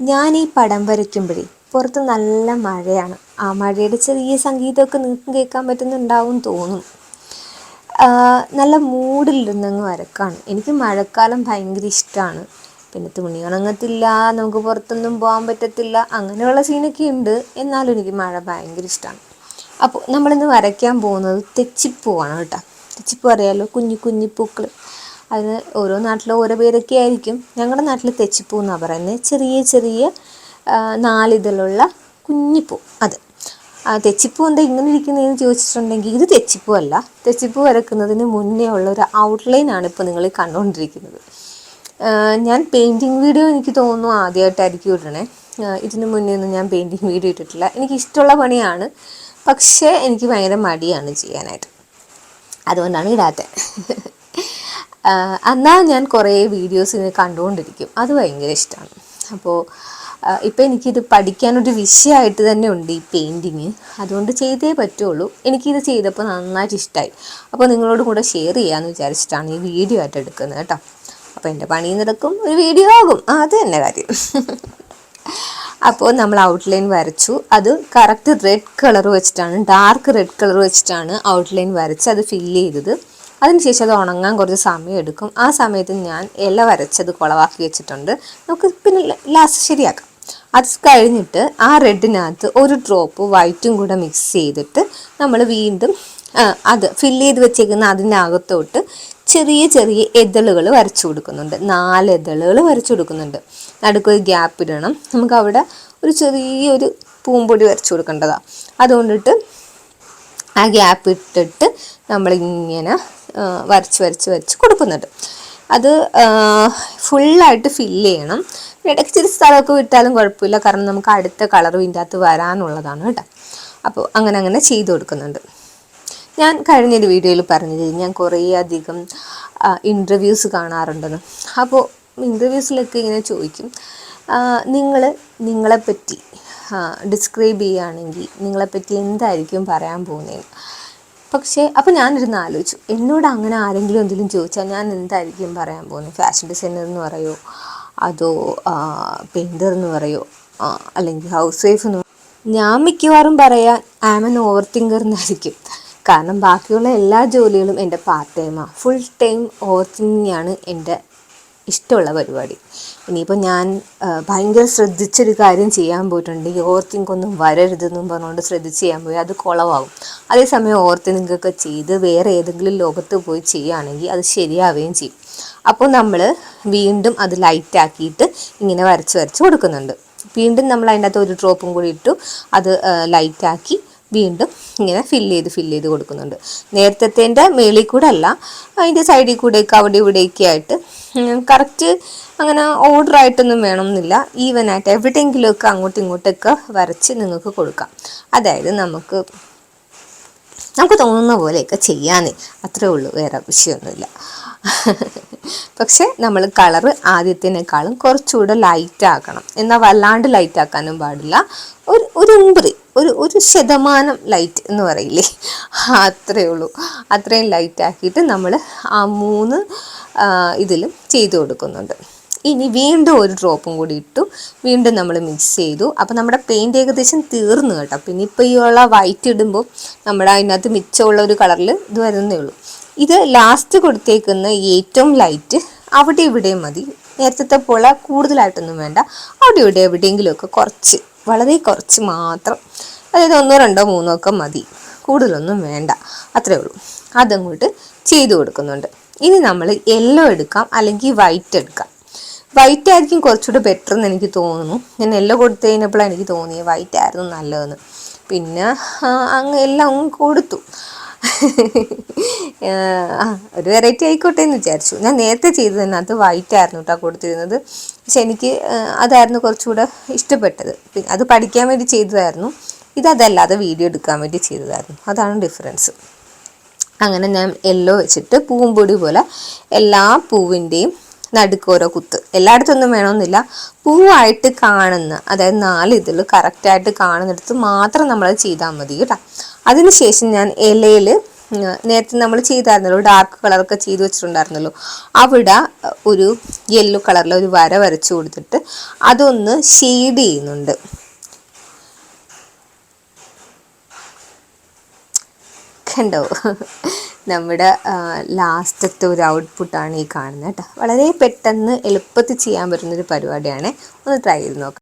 ഞാൻ ഈ പടം വരയ്ക്കുമ്പോഴേ പുറത്ത് നല്ല മഴയാണ്. ആ മഴയുടെ ചെറിയ സംഗീതമൊക്കെ നിങ്ങൾക്ക് കേൾക്കാൻ പറ്റുന്നുണ്ടാവും തോന്നും. നല്ല മൂഡിലിരുന്നങ്ങ് വരക്കാണ്. എനിക്ക് മഴക്കാലം ഭയങ്കര ഇഷ്ടമാണ് പിന്നെ തുണി ഉണങ്ങത്തില്ല നമുക്ക് പുറത്തൊന്നും പോകാൻ പറ്റത്തില്ല അങ്ങനെയുള്ള സീനൊക്കെ ഉണ്ട്. എന്നാലും എനിക്ക് മഴ ഭയങ്കര ഇഷ്ടമാണ് അപ്പോൾ നമ്മളിന്ന് വരയ്ക്കാൻ പോകുന്നത് തെച്ചിപ്പൂവാണ് കേട്ടോ. തെച്ചിപ്പൂ അറിയാലോ? കുഞ്ഞു കുഞ്ഞു പൂക്കൾ അതിന് ഓരോ നാട്ടിലും ഓരോ പേരൊക്കെ ആയിരിക്കും. ഞങ്ങളുടെ നാട്ടിൽ തെച്ചിപ്പൂ എന്നാണ് പറയുന്നത് ചെറിയ ചെറിയ നാലിതളുള്ള കുഞ്ഞിപ്പൂ. അത്. ആ തെച്ചിപ്പൂ എന്താ ഇങ്ങനെ ഇരിക്കുന്നതെന്ന് ചോദിച്ചിട്ടുണ്ടെങ്കിൽ ഇത് തെച്ചിപ്പൂ അല്ല. തെച്ചിപ്പൂ വരക്കുന്നതിന് മുന്നേ ഉള്ള ഒരു ഔട്ട്ലൈൻ ആണ് ഇപ്പോൾ നിങ്ങൾ കണ്ടുകൊണ്ടിരിക്കുന്നത് ഞാൻ പെയിന്റിങ് വീഡിയോ എനിക്ക് തോന്നുന്നു ആദ്യമായിട്ടായിരിക്കും ഇടണേ. ഇതിന് മുന്നേ ഒന്നും ഞാൻ പെയിന്റിങ് വീഡിയോ ഇട്ടിട്ടില്ല. എനിക്ക് ഇഷ്ടമുള്ള പണിയാണ്. പക്ഷേ എനിക്ക് ഭയങ്കര മടിയാണ് ചെയ്യാനായിട്ട്. അതുകൊണ്ടാണ് ഇടാത്തത് എന്നാൽ ഞാൻ കുറേ വീഡിയോസ് ഇങ്ങനെ കണ്ടുകൊണ്ടിരിക്കും. അത് ഭയങ്കര ഇഷ്ടമാണ് അപ്പോൾ ഇപ്പോൾ എനിക്കിത് പഠിക്കാനൊരു വിഷയമായിട്ട് തന്നെ ഉണ്ട് ഈ പെയിന്റിങ് അതുകൊണ്ട് ചെയ്തേ പറ്റുള്ളൂ. എനിക്കിത് ചെയ്തപ്പോൾ നന്നായിട്ട് ഇഷ്ടമായി അപ്പോൾ നിങ്ങളോട് കൂടെ ഷെയർ ചെയ്യാമെന്ന് വിചാരിച്ചിട്ടാണ് ഈ വീഡിയോ ആയിട്ട് എടുക്കുന്നത് കേട്ടോ. അപ്പോൾ എന്റെ പണി നടക്കും. ഒരു വീഡിയോ ആകും. അത് തന്നെ കാര്യം. അപ്പോൾ നമ്മൾ ഔട്ട്ലൈൻ വരച്ചു. അത് കറക്റ്റ് റെഡ് കളർ വെച്ചിട്ടാണ്. ഡാർക്ക് റെഡ് കളർ വെച്ചിട്ടാണ് ഔട്ട്ലൈൻ വരച്ച് അത് ഫില്ല് ചെയ്തത്. അതിനുശേഷം അത് ഉണങ്ങാൻ കുറച്ച് സമയം എടുക്കും. ആ സമയത്ത് ഞാൻ ഇല വരച്ചത് കുളവാക്കി വെച്ചിട്ടുണ്ട്. നമുക്ക് പിന്നെ ലാസ്റ്റ് ശരിയാക്കാം. അത് കഴിഞ്ഞിട്ട് ആ റെഡിനകത്ത് ഒരു ഡ്രോപ്പ് വൈറ്റും കൂടെ മിക്സ് ചെയ്തിട്ട് നമ്മൾ വീണ്ടും അത് ഫില്ല് ചെയ്ത് വെച്ചേക്കുന്ന അതിനകത്തോട്ട് ചെറിയ ചെറിയ എതളുകൾ വരച്ചു കൊടുക്കുന്നുണ്ട്. നാല് എതളുകൾ വരച്ചു കൊടുക്കുന്നുണ്ട്. നടുക്കൊരു ഗ്യാപ്പ് ഇടണം. നമുക്ക് അവിടെ ഒരു ചെറിയൊരു പൂമ്പൊടി വരച്ചു കൊടുക്കേണ്ടതാണ്. അതുകൊണ്ടിട്ട് ആ ഗ്യാപ്പ് ഇട്ടിട്ട് നമ്മളിങ്ങനെ വരച്ച് വരച്ച് വരച്ച് കൊടുക്കുന്നുണ്ട്. അത് ഫുള്ളായിട്ട് ഫില്ല് ചെയ്യണം. ഇടയ്ക്ക് ചെറിയ സ്ഥലമൊക്കെ വിട്ടാലും കുഴപ്പമില്ല. കാരണം നമുക്ക് അടുത്ത കളറും ഇതിന്റെ അകത്ത് വരാനുള്ളതാണ് കേട്ടോ. അപ്പോൾ അങ്ങനെ അങ്ങനെ ചെയ്ത് കൊടുക്കുന്നുണ്ട്. ഞാൻ കഴിഞ്ഞൊരു വീഡിയോയിൽ പറഞ്ഞത് ഞാൻ കുറേ അധികം ഇന്റർവ്യൂസ് കാണാറുണ്ടെന്ന്. അപ്പോൾ ഇന്റർവ്യൂസിലൊക്കെ ഇങ്ങനെ ചോദിക്കും. നിങ്ങൾ നിങ്ങളെപ്പറ്റി ഡിസ്ക്രൈബ് ചെയ്യുകയാണെങ്കിൽ നിങ്ങളെപ്പറ്റി എന്തായിരിക്കും പറയാൻ പോകുന്നത്? പക്ഷേ അപ്പോൾ ഞാനിരുന്ന് ആലോചിച്ചു. എന്നോട് അങ്ങനെ ആരെങ്കിലും എന്തെങ്കിലും ചോദിച്ചാൽ ഞാൻ എന്തായിരിക്കും പറയാൻ പോകുന്നത്? ഫാഷൻ ഡിസൈനർ എന്ന് പറയോ? അതോ പെയിന്റർ എന്ന് പറയോ? അല്ലെങ്കിൽ ഹൗസ് വൈഫ് എന്ന് ഞാൻ മിക്കവാറും പറയാൻ ആമൻ ഓവർ തിങ്കർ എന്നായിരിക്കും. കാരണം ബാക്കിയുള്ള എല്ലാ ജോലികളും എന്റെ പാർട്ട് ടൈമാണ് ഫുൾ ടൈം ഓവർ തിങ്കിങ്ങാണ് എന്റെ ഇഷ്ടമുള്ള പരിപാടി. ഇനിയിപ്പോൾ ഞാൻ ഭയങ്കര ശ്രദ്ധിച്ചൊരു കാര്യം ചെയ്യാൻ പോയിട്ടുണ്ട്. ഓവർ ഓർത്തിങ്ങൊന്നും വരരുതെന്നും പറഞ്ഞുകൊണ്ട് ശ്രദ്ധിച്ച് ചെയ്യാൻ പോയി. അത് കുളവാകും. അതേസമയം ഓർത്തി നിങ്ങൾക്ക് ചെയ്ത് വേറെ ഏതെങ്കിലും ലോകത്ത് പോയി ചെയ്യുകയാണെങ്കിൽ അത് ശരിയാവുകയും ചെയ്യും. അപ്പോൾ നമ്മൾ വീണ്ടും അത് ലൈറ്റ് ആക്കിയിട്ട് ഇങ്ങനെ വരച്ച് വരച്ച് കൊടുക്കുന്നുണ്ട്. വീണ്ടും നമ്മൾ അതിന്റെ അകത്ത് ഒരു ഡ്രോപ്പും കൂടി ഇട്ടു. അത് ലൈറ്റ് ആക്കി വീണ്ടും ഇങ്ങനെ ഫില്ല് ചെയ്ത് ഫില്ല് ചെയ്ത് കൊടുക്കുന്നുണ്ട്. നേരത്തെ മേളിൽ കൂടെ അല്ല അതിന്റെ സൈഡിൽ കൂടെയൊക്കെ അവിടെ ഇവിടെയൊക്കെ ആയിട്ട് കറക്റ്റ് അങ്ങനെ ഓർഡർ ആയിട്ടൊന്നും വേണമെന്നില്ല. ഈവൻ ആയിട്ട് എവിടെയെങ്കിലുമൊക്കെ അങ്ങോട്ടും ഇങ്ങോട്ടൊക്കെ വരച്ച് നിങ്ങൾക്ക് കൊടുക്കാം. അതായത് നമുക്ക് നമുക്ക് തോന്നുന്ന പോലെയൊക്കെ ചെയ്യാനേ അത്രേ ഉള്ളൂ വേറെ വിഷയമൊന്നുമില്ല. പക്ഷെ നമ്മൾ കളറ് ആദ്യത്തിനേക്കാളും കുറച്ചുകൂടെ ലൈറ്റ് ആക്കണം. എന്നാൽ വല്ലാണ്ട് ലൈറ്റ് ആക്കാനും പാടില്ല. ഒരു ഒരു ഉമ്പറി ഒരു ഒരു ശതമാനം ലൈറ്റ് എന്ന് പറയില്ലേ? അത്രേ ഉള്ളൂ. അത്രയും ലൈറ്റ് ആക്കിയിട്ട് നമ്മൾ ആ മൂന്ന് ഇതിലും ചെയ്തു കൊടുക്കുന്നുണ്ട്. ഇനി വീണ്ടും ഒരു ഡ്രോപ്പും കൂടി ഇട്ടു. വീണ്ടും നമ്മൾ മിക്സ് ചെയ്തു. അപ്പോൾ നമ്മുടെ പെയിന്റ് ഏകദേശം തീർന്നു കേട്ടോ. പിന്നെ ഇപ്പോൾ ഈ ഉള്ള വൈറ്റ് ഇടുമ്പോൾ നമ്മുടെ അതിനകത്ത് മിച്ചമുള്ള ഒരു കളറിൽ ഇത് വരുന്നേ ഉള്ളൂ. ഇത് ലാസ്റ്റ് കൊടുത്തേക്കുന്ന ഏറ്റവും ലൈറ്റ് അവിടെ ഇവിടെയും മതി. നേരത്തെ പോലെ കൂടുതലായിട്ടൊന്നും വേണ്ട. അവിടെ ഇവിടെ എവിടെയെങ്കിലുമൊക്കെ കുറച്ച് വളരെ കുറച്ച് മാത്രം. അതായത് ഒന്നോ രണ്ടോ മൂന്നോ ഒക്കെ മതി. കൂടുതലൊന്നും വേണ്ട. അത്രേ ഉള്ളൂ. അതങ്ങോട്ട് ചെയ്തു കൊടുക്കുന്നുണ്ട്. ഇനി നമ്മൾ യെല്ലോ എടുക്കാം അല്ലെങ്കിൽ വൈറ്റ് എടുക്കാം. വൈറ്റ് ആയിരിക്കും കുറച്ചുകൂടെ ബെറ്റർ എന്ന് എനിക്ക് തോന്നുന്നു. ഞാൻ യെല്ലോ കൊടുത്തു കഴിഞ്ഞപ്പോഴാണ് എനിക്ക് തോന്നിയത് വൈറ്റ് ആയിരുന്നു നല്ലതെന്ന്. പിന്നെ അങ്ങ് എല്ലാം അങ്ങ് കൊടുത്തു. ഒരു വെറൈറ്റി ആയിക്കോട്ടെ എന്ന് വിചാരിച്ചു. ഞാൻ നേരത്തെ ചെയ്തതിനകത്ത് വൈറ്റ് ആയിരുന്നു കേട്ടോ കൊടുത്തിരുന്നത്. പക്ഷെ എനിക്ക് അതായിരുന്നു കുറച്ചുകൂടെ ഇഷ്ടപ്പെട്ടത്. അത് പഠിക്കാൻ വേണ്ടി ചെയ്തതായിരുന്നു. ഇതല്ലാതെ വീഡിയോ എടുക്കാൻ വേണ്ടി ചെയ്തതായിരുന്നു. അതാണ് ഡിഫറൻസ് അങ്ങനെ ഞാൻ യെല്ലോ വെച്ചിട്ട് പൂമ്പൊടി പോലെ എല്ലാ പൂവിന്റെയും നടുക്ക് ഓരോ കുത്ത്. എല്ലായിടത്തൊന്നും വേണമെന്നില്ല. പൂവായിട്ട് കാണുന്ന അതായത് നാല് ഇതിൽ കറക്റ്റായിട്ട് കാണുന്നിടത്ത് മാത്രം നമ്മൾ ചെയ്താൽ മതി കേട്ടോ. അതിനുശേഷം ഞാൻ ഇലയിൽ നേരത്തെ നമ്മൾ ചെയ്തായിരുന്നല്ലോ ഡാർക്ക് കളറൊക്കെ ചെയ്ത് വെച്ചിട്ടുണ്ടായിരുന്നല്ലോ അവിടെ ഒരു യെല്ലോ കളറിൽ ഒരു വര വരച്ചു കൊടുത്തിട്ട് അതൊന്ന് ഷെയ്ഡ് ചെയ്യുന്നുണ്ട്. കണ്ടോ? നമ്മുടെ ലാസ്റ്റത്തെ ഒരു ഔട്ട്പുട്ടാണ് ഈ കാണുന്നത് കേട്ടോ. വളരെ പെട്ടെന്ന് എളുപ്പത്തിൽ ചെയ്യാൻ പറ്റുന്നൊരു പരിപാടിയാണ്. ഒന്ന് ട്രൈ ചെയ്ത് നോക്കാം.